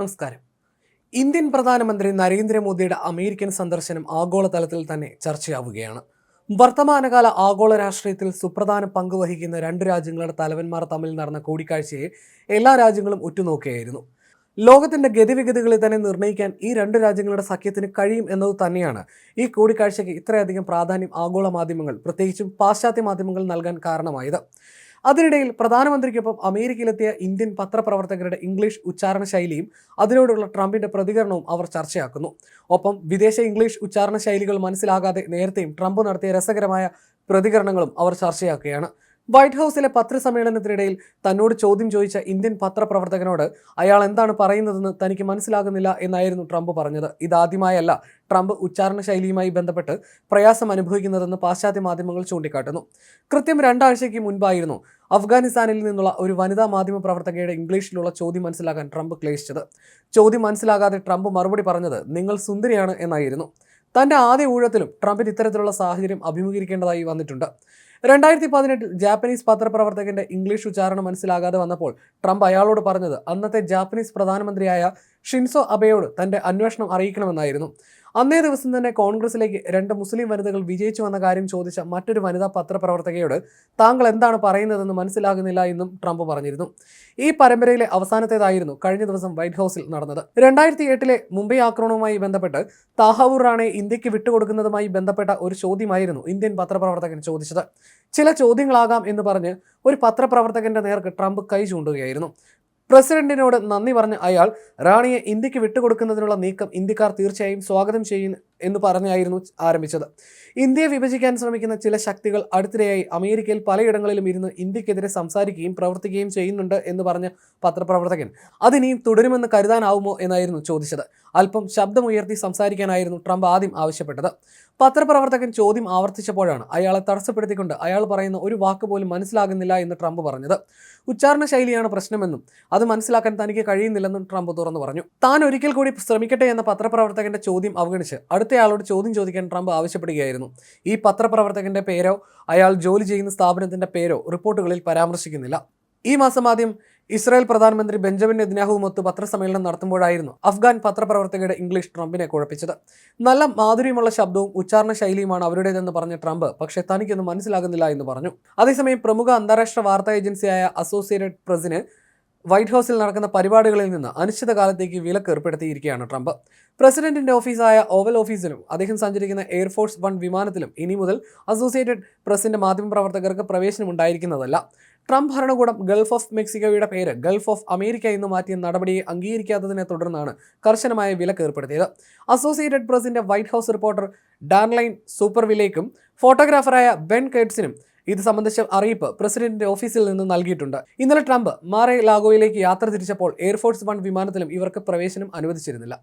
നമസ്കാരം. ഇന്ത്യൻ പ്രധാനമന്ത്രി നരേന്ദ്രമോദിയുടെ അമേരിക്കൻ സന്ദർശനം ആഗോളതലത്തിൽ തന്നെ ചർച്ചയാവുകയാണ്. വർത്തമാനകാല ആഗോള രാഷ്ട്രീയത്തിൽ സുപ്രധാന പങ്ക് വഹിക്കുന്ന രണ്ട് രാജ്യങ്ങളുടെ തലവന്മാർ തമ്മിൽ നടന്ന കൂടിക്കാഴ്ചയെ എല്ലാ രാജ്യങ്ങളും ഉറ്റുനോക്കുകയായിരുന്നു. ലോകത്തിന്റെ ഗതിവിഗതികളെ തന്നെ നിർണയിക്കാൻ ഈ രണ്ട് രാജ്യങ്ങളുടെ സഖ്യത്തിന് കഴിയും എന്നത് തന്നെയാണ് ഈ കൂടിക്കാഴ്ചയ്ക്ക് ഇത്രയധികം പ്രാധാന്യം ആഗോള മാധ്യമങ്ങൾ പ്രത്യേകിച്ചും പാശ്ചാത്യ മാധ്യമങ്ങൾ നൽകാൻ കാരണമായത്. അതിനിടയിൽ പ്രധാനമന്ത്രിക്കൊപ്പം അമേരിക്കയിലെത്തിയ ഇന്ത്യൻ പത്രപ്രവർത്തകരുടെ ഇംഗ്ലീഷ് ഉച്ചാരണ ശൈലിയും അതിനോടുള്ള ട്രംപിന്റെ പ്രതികരണവും അവർ ചർച്ചയാക്കുന്നു. ഒപ്പം വിദേശ ഇംഗ്ലീഷ് ഉച്ചാരണ ശൈലികൾ മനസ്സിലാകാതെ നേരത്തെയും ട്രംപ് നടത്തിയ രസകരമായ പ്രതികരണങ്ങളും അവർ ചർച്ചയാക്കുകയാണ്. വൈറ്റ് ഹൗസിലെ പത്രസമ്മേളനത്തിനിടയിൽ തന്നോട് ചോദ്യം ചോദിച്ച ഇന്ത്യൻ പത്രപ്രവർത്തകനോട് അയാൾ എന്താണ് പറയുന്നതെന്ന് തനിക്ക് മനസ്സിലാകുന്നില്ല എന്നായിരുന്നു ട്രംപ് പറഞ്ഞത്. ഇതാദ്യമായല്ല ട്രംപ് ഉച്ചാരണ ശൈലിയുമായി ബന്ധപ്പെട്ട് പ്രയാസം അനുഭവിക്കുന്നതെന്ന് പാശ്ചാത്യ മാധ്യമങ്ങൾ ചൂണ്ടിക്കാട്ടുന്നു. കൃത്യം രണ്ടാഴ്ചയ്ക്ക് മുൻപായിരുന്നു അഫ്ഗാനിസ്ഥാനിൽ നിന്നുള്ള ഒരു വനിതാ മാധ്യമ പ്രവർത്തകയുടെ ഇംഗ്ലീഷിലുള്ള ചോദ്യം മനസ്സിലാക്കാൻ ട്രംപ് ക്ലേശിച്ചത്. ചോദ്യം മനസ്സിലാകാതെ ട്രംപ് മറുപടി പറഞ്ഞത് നിങ്ങൾ സുന്ദരിയാണ് എന്നായിരുന്നു. തന്റെ ആദ്യ ഊഴത്തിലും ട്രംപിന് ഇത്തരത്തിലുള്ള സാഹചര്യം അഭിമുഖീകരിക്കേണ്ടതായി വന്നിട്ടുണ്ട്. രണ്ടായിരത്തി പതിനെട്ടിൽ ജാപ്പനീസ് പത്രപ്രവർത്തകന്റെ ഇംഗ്ലീഷ് ഉച്ചാരണം മനസ്സിലാകാതെ വന്നപ്പോൾ ട്രംപ് അയാളോട് പറഞ്ഞത് അന്നത്തെ ജാപ്പനീസ് പ്രധാനമന്ത്രിയായ ഷിൻസോ അബയോട് തന്റെ അന്വേഷണം അറിയിക്കണമെന്നായിരുന്നു. അന്നേ ദിവസം തന്നെ കോൺഗ്രസിലേക്ക് രണ്ട് മുസ്ലിം വനിതകൾ വിജയിച്ചു വന്ന കാര്യം ചോദിച്ച മറ്റൊരു വനിതാ പത്രപ്രവർത്തകയോട് താങ്കൾ എന്താണ് പറയുന്നതെന്ന് മനസ്സിലാകുന്നില്ല എന്നും ട്രംപ് പറഞ്ഞിരുന്നു. ഈ പരമ്പരയിലെ അവസാനത്തേതായിരുന്നു കഴിഞ്ഞ ദിവസം വൈറ്റ് ഹൗസിൽ നടന്നത്. രണ്ടായിരത്തി എട്ടിലെ മുംബൈ ആക്രമണവുമായി ബന്ധപ്പെട്ട് താഹവൂർ റാണെ ഇന്ത്യയ്ക്ക് വിട്ടുകൊടുക്കുന്നതുമായി ബന്ധപ്പെട്ട ഒരു ചോദ്യമായിരുന്നു ഇന്ത്യൻ പത്രപ്രവർത്തകൻ ചോദിച്ചത്. ചില ചോദ്യങ്ങളാകാം എന്ന് പറഞ്ഞ് ഒരു പത്രപ്രവർത്തകന്റെ നേർക്ക് ട്രംപ് കൈ ചൂണ്ടുകയായിരുന്നു. പ്രസിഡന്റിനോട് നന്ദി പറഞ്ഞ അയാൾ റാണിയെ ഇന്ത്യയ്ക്ക് വിട്ടുകൊടുക്കുന്നതിനുള്ള നീക്കം ഇന്ത്യക്കാർ തീർച്ചയായും സ്വാഗതം ചെയ്യും എന്ന് പറഞ്ഞായിരുന്നു ആരംഭിച്ചത്. ഇന്ത്യയെ വിഭജിക്കാൻ ശ്രമിക്കുന്ന ചില ശക്തികൾ അടുത്തിടെയായി അമേരിക്കയിൽ പലയിടങ്ങളിലും ഇരുന്ന് ഇന്ത്യക്കെതിരെ സംസാരിക്കുകയും പ്രവർത്തിക്കുകയും ചെയ്യുന്നുണ്ട് എന്ന് പറഞ്ഞ പത്രപ്രവർത്തകൻ. അതിനിയും തുടരുമെന്ന് കരുതാനാവുമോ എന്നായിരുന്നു ചോദിച്ചത്. അല്പം ശബ്ദമുയർത്തി സംസാരിക്കാനായിരുന്നു ട്രംപ് ആദ്യം ആവശ്യപ്പെട്ടത്. പത്രപ്രവർത്തകൻ ചോദ്യം ആവർത്തിച്ചപ്പോഴാണ് അയാളെ തടസ്സപ്പെടുത്തിക്കൊണ്ട് അയാൾ പറയുന്ന ഒരു വാക്ക് പോലും മനസ്സിലാകുന്നില്ല എന്ന് ട്രംപ് പറഞ്ഞത്. ഉച്ചാരണ ശൈലിയാണ് പ്രശ്നമെന്നും അത് മനസ്സിലാക്കാൻ തനിക്ക് കഴിയുന്നില്ലെന്നും ട്രംപ് തുറന്നു പറഞ്ഞു. താൻ ഒരിക്കൽ കൂടി ശ്രമിക്കട്ടെ എന്ന പത്രപ്രവർത്തകന്റെ ചോദ്യം അവഗണിച്ച് അടുത്തയാളോട് ചോദ്യം ചോദിക്കാൻ ട്രംപ് ആവശ്യപ്പെടുകയായിരുന്നു. ഈ പത്രപ്രവർത്തകന്റെ പേരോ അയാൾ ജോലി ചെയ്യുന്ന സ്ഥാപനത്തിന്റെ പേരോ റിപ്പോർട്ടുകളിൽ പരാമർശിക്കുന്നില്ല. ഈ മാസം ആദ്യം ഇസ്രായേൽ പ്രധാനമന്ത്രി ബെഞ്ചമിൻ നെതിനാഹുവുമൊത്ത് പത്രസമ്മേളനം നടത്തുമ്പോഴായിരുന്നു അഫ്ഗാൻ പത്രപ്രവർത്തകരുടെ ഇംഗ്ലീഷ് ട്രംപിനെ കുഴപ്പിച്ചത്. നല്ല മാധുര്യമുള്ള ശബ്ദവും ഉച്ചാരണ ശൈലിയുമാണ് അവരുടേതെന്ന് പറഞ്ഞ ട്രംപ് പക്ഷേ തനിക്കൊന്നും മനസ്സിലാകുന്നില്ല എന്ന് പറഞ്ഞു. അതേസമയം പ്രമുഖ അന്താരാഷ്ട്ര വാർത്താ ഏജൻസിയായ അസോസിയേറ്റഡ് പ്രസിന് വൈറ്റ് ഹൗസിൽ നടക്കുന്ന പരിപാടികളിൽ നിന്ന് അനിശ്ചിതകാലത്തേക്ക് വിലക്ക് ഏർപ്പെടുത്തിയിരിക്കുകയാണ് ട്രംപ്. പ്രസിഡന്റിന്റെ ഓഫീസായ ഓവൽ ഓഫീസിലും അദ്ദേഹം സഞ്ചരിക്കുന്ന എയർഫോഴ്സ് വൺ വിമാനത്തിലും ഇനി മുതൽ അസോസിയേറ്റഡ് പ്രസിന്റെ മാധ്യമപ്രവർത്തകർക്ക് പ്രവേശനം ഉണ്ടായിരിക്കുന്നതല്ല. ട്രംപ് ഭരണകൂടം ഗൾഫ് ഓഫ് മെക്സിക്കോയുടെ പേര് ഗൾഫ് ഓഫ് അമേരിക്ക എന്ന് മാറ്റിയ നടപടിയെ അംഗീകരിക്കാത്തതിനെ തുടർന്നാണ് കർശനമായ വിലക്ക് ഏർപ്പെടുത്തിയത്. അസോസിയേറ്റഡ് പ്രസിന്റെ വൈറ്റ് ഹൗസ് റിപ്പോർട്ടർ ഡാർലൈൻ സൂപ്പർവിലേക്കും ഫോട്ടോഗ്രാഫറായ ബെൻ കേട്സിനും ഇത് സംബന്ധിച്ച അറിയിപ്പ് പ്രസിഡന്റിന്റെ ഓഫീസിൽ നിന്ന് നൽകിയിട്ടുണ്ട്. ഇന്നലെ ട്രംപ് മാറെ ലാഗോയിലേക്ക് യാത്ര തിരിച്ചപ്പോൾ എയർഫോഴ്സ് വൺ വിമാനത്തിലും ഇവർക്ക് പ്രവേശനം അനുവദിച്ചിരുന്നില്ല.